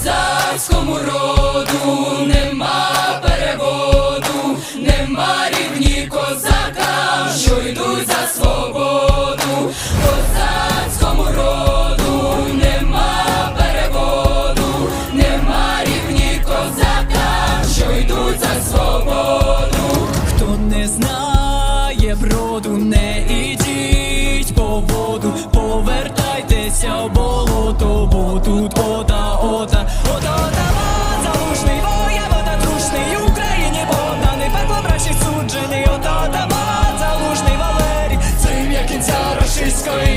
козацькому роду нема переводу, нема рівні козакам, що йдуть за свободу, козацькому роду нема переводу, нема рівні козакам, що йдуть за свободу. Хто не знає броду, не ідіть по воду, повертайтеся в болото, бо тут sky